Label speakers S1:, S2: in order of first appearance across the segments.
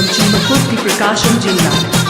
S1: एवं चीमकोट की प्रकाशम ज़िंदा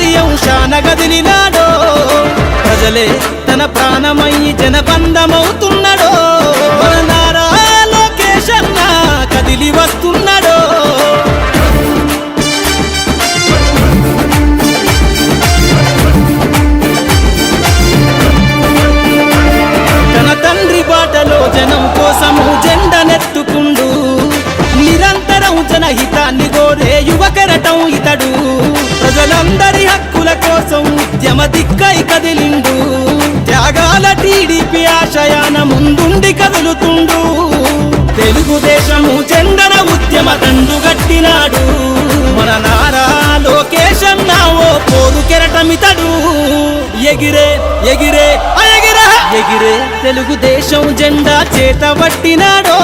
S2: రాముడి అంశాన ప్రజలే తన ప్రాణమయ్యి జనబంధమవుతున్నాడు. ఉద్యమ దిక్కై కదిలిండు. త్యాగాల టీడీపీ ఆశయాన ముందుండి కదులుతుండు. తెలుగుదేశము జెండన ఉద్యమ దండు గట్టినాడు. మన నారా లోకేశన్న ఓ పోరు కెరటమితడు. ఎగిరే ఎగిరే ఎగిరే ఎగిరే తెలుగుదేశం జెండా చేతబట్టినాడో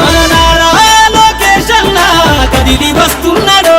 S2: మన నారా కదిలి వస్తున్నాడో.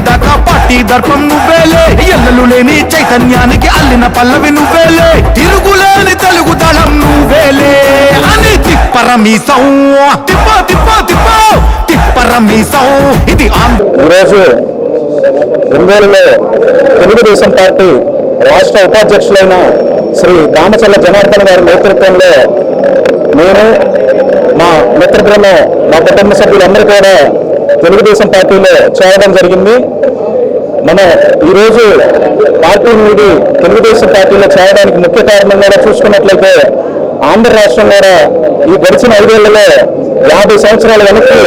S3: దాకా పార్టీ దర్పం నువ్వేలే. ఎల్లలు లేని చైతన్యానికి అల్లిన పల్లవి నువ్వేలే. తిరుగులేని తెలుగు దళం నువ్వేలే. అని తిప్పరమీసం. తిప్ప తిప్ప తిప్ప. తిప్పరమీసం. ఇది ఆంధ్ర
S4: ఈరోజు ఒంగోలులో తెలుగుదేశం పార్టీ రాష్ట్ర ఉపాధ్యక్షులైన శ్రీ దామచల్ల జనార్దన్ గారి నేతృత్వంలో నేను మా మిత్ర బృందం మా కుటుంబ సభ్యులందరూ కూడా తెలుగుదేశం పార్టీలో చేరడం జరిగింది. మనం ఈరోజు పార్టీ నుండి తెలుగుదేశం పార్టీలో చేరడానికి ముఖ్య కారణం కూడా చూసుకున్నట్లయితే ఆంధ్ర రాష్ట్రం కూడా ఈ గడిచిన ఐదేళ్ళలో యాభై సంవత్సరాల వెనక్కి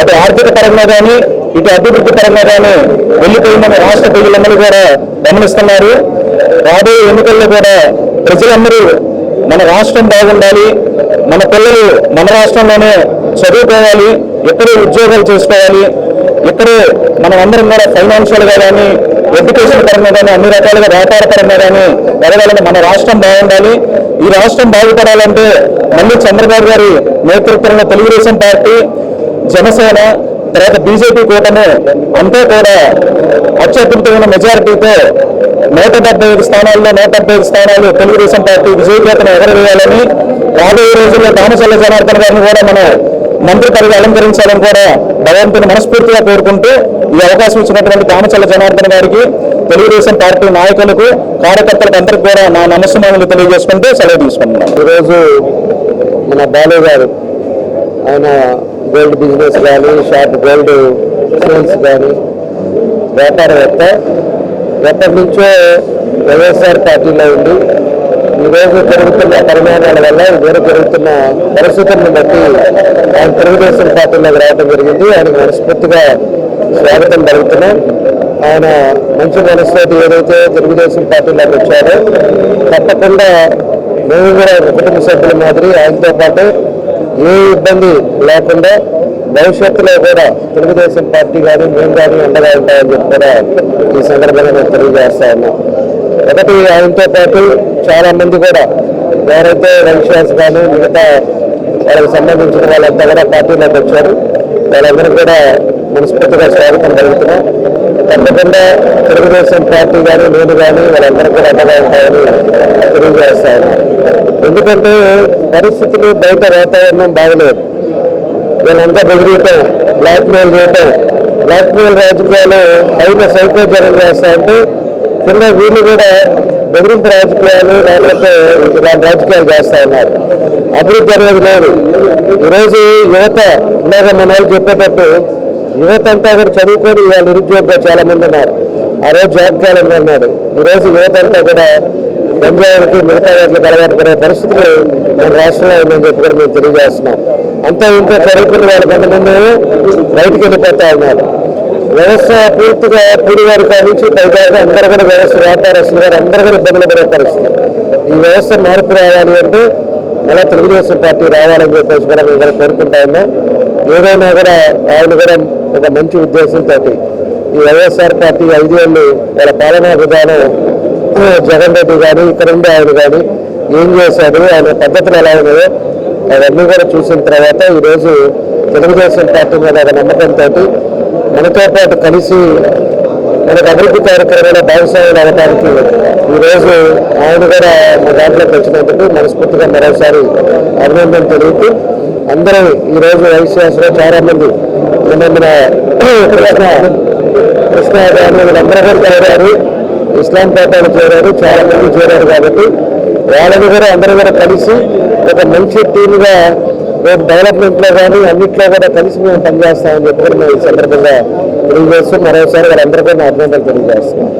S4: అటు ఆర్థిక పరంగా కానీ ఇటు అభివృద్ధి పరంగా కానీ వెళ్ళిపోయిందని రాష్ట్ర ప్రజలందరూ కూడా గమనిస్తున్నారు. రాబోయే ఎన్నికల్లో కూడా ప్రజలందరూ మన రాష్ట్రం బాగుండాలి మన పిల్లలు మన రాష్ట్రంలోనే చదువుకోవాలి ఇక్కడే ఉద్యోగాలు చేసుకోవాలి ఇక్కడే మనం అందరం కూడా ఫైనాన్షియల్గా కానీ ఎడ్యుకేషన్ పరంగా కానీ అన్ని రకాలుగా వ్యాపార పరంగా కానీ ఎదగాలని మన రాష్ట్రం బాగుండాలి. ఈ రాష్ట్రం బాగుపడాలంటే మళ్ళీ చంద్రబాబు గారి నేతృత్వంలో తెలుగుదేశం పార్టీ జనసేన తర్వాత బీజేపీ కూటమి అంతా కూడా అత్యద్భుతమైన మెజారిటీతో నూట డెబ్బై ఐదు స్థానాల్లో నూట డెబ్బై ఐదు స్థానాలు తెలుగుదేశం పార్టీ విజయకేతను ఎగరవేయాలని రాబోయే రోజుల్లో దామచల్ల జనార్దన్ గారిని కూడా మనం మంత్రి పదవి అలంకరించాలని కూడా భగవంతుని మనస్ఫూర్తిగా కోరుకుంటూ ఈ అవకాశం ఇచ్చినటువంటి దామచల్ల జనార్దన్ గారికి తెలుగుదేశం పార్టీ నాయకులకు కార్యకర్తలకు అందరికి కూడా నా నమస్కారాలు తెలియజేసుకుంటూ సెలవు తీసుకుంటున్నాను. ఈరోజు మన బాలు గారు ఆయన గోల్డ్ బిజినెస్ కానీ షార్ట్ గోల్డ్ సేల్స్ కానీ వ్యాపారవేత్త ఎప్పటి నుంచో వైఎస్ఆర్ పార్టీలో ఉండి ఈరోజు జరుగుతున్న పరిమాణాల వల్ల ఇదివరకు జరుగుతున్న పరిస్థితులను బట్టి ఆయన తెలుగుదేశం పార్టీలోకి రావడం జరిగింది. ఆయనకు మనస్ఫూర్తిగా స్వాగతం జరుగుతున్నాం ఆయన మంచి మనసుతోటి ఏదైతే తెలుగుదేశం పార్టీలోకి వచ్చారో తప్పకుండా మేము కూడా కుటుంబ సభ్యుల మాదిరి ఆయనతో పాటు ఏ ఇబ్బంది లేకుండా భవిష్యత్తులో కూడా తెలుగుదేశం పార్టీ కానీ మేము కానీ అండగా ఉంటాయని చెప్పి కూడా ఈ సందర్భంగా నేను తెలియజేస్తా ఉన్నాం. ఒకటి ఆయనతో పాటు చాలా మంది కూడా ఎవరైతే వైశ్యాస్ కానీ మిగతా వాళ్ళకి సంబంధించిన వాళ్ళంతా కూడా పార్టీలోకి వచ్చారు. వాళ్ళందరూ కూడా మనస్ఫూర్తిగా స్వాగతం జరుగుతున్నాం తప్పకుండా తెలుగుదేశం పార్టీ కానీ నేను కానీ వాళ్ళందరూ కూడా అండగా ఉంటాయని తెలియజేస్తాను. ఎందుకంటే పరిస్థితులు బయట వాతావరణం బాగలేదు. వీళ్ళంతా బెదిరియటం బ్లాక్మెయిల్ చేయటం. బ్లాక్మెయిల్ రాజకీయాలు పైన సైకో జనం చేస్తా ఉంటే కింద వీళ్ళు కూడా బెదిరింపు రాజకీయాలు లేకపోతే ఇలాంటి రాజకీయాలు చేస్తా ఉన్నారు. అభివృద్ధి అనేది లేదు. ఈరోజు యువత ఇలాగ మన వాళ్ళు చెప్పేటట్టు యువత అంతా కూడా చదువుకొని వాళ్ళు నిరుద్యోగంగా చాలా మంది ఉన్నారు. ఆ రోజు జాబ్ క్యాలెండర్ అన్నాడు ఈరోజు యువత అంతా కూడా గంజాయికి మిగతా వాటికి అలవాటు పరిస్థితులు మన రాష్ట్రంలో ఉందని చెప్పి కూడా మేము తెలియజేస్తున్నాం. అంతా ఇంకా చదువుకున్న వాళ్ళు కొంతమంది బయటికి వెళ్ళిపోతా ఉన్నారు. వ్యవస్థ పూర్తిగా పూడి వారి నుంచి పైదాకా అందరూ కూడా వ్యవస్థ వ్యాపారస్తులు గారు అందరూ కూడా ఇబ్బందులు పడే పరిస్థితి. ఈ వ్యవస్థ మార్పు రావాలి అంటే మళ్ళా తెలుగుదేశం పార్టీ రావాలని చెప్పేసి కూడా మేము కూడా కోరుకుంటా ఉన్నాం. ఏదైనా కూడా ఆయన కూడా ఒక మంచి ఉద్దేశంతో ఈ వైఎస్ఆర్ పార్టీ ఐదేళ్ళు వాళ్ళ పాలనా విధానం జగన్ రెడ్డి కానీ ఇక్కడ ఉండే ఆయన కానీ ఏం చేశాడు ఆయన పద్ధతులు ఎలా ఉన్నాయో అవన్నీ కూడా చూసిన తర్వాత ఈరోజు తెలుగుదేశం పార్టీ మీద ఒక నమ్మకంతో మనతో పాటు కలిసి మనకు అభివృద్ధి కార్యక్రమంలో భాగస్వామ్యం అవ్వడానికి ఈరోజు ఆయన కూడా మా దాంట్లోకి వచ్చినందుకు మనస్ఫూర్తిగా మరోసారి అభినందన తెలుపుతూ అందరూ ఈరోజు వైశ్యాసలో చాలా మంది మన మన కృష్ణ గారు వీళ్ళందరూ చేరారు ఇస్లాం పాఠాలు చేరారు చాలా మంది చేరారు కాబట్టి వాళ్ళని కూడా అందరూ కూడా కలిసి ఒక మంచి టీమ్గా రేపు డెవలప్మెంట్లో కానీ అన్నింటిలో కూడా కలిసి మేము పనిచేస్తామని చెప్పి మేము ఈ సందర్భంగా తెలియజేస్తూ మరోసారి వాళ్ళందరికీ అభినందనలు తెలియజేస్తున్నాం.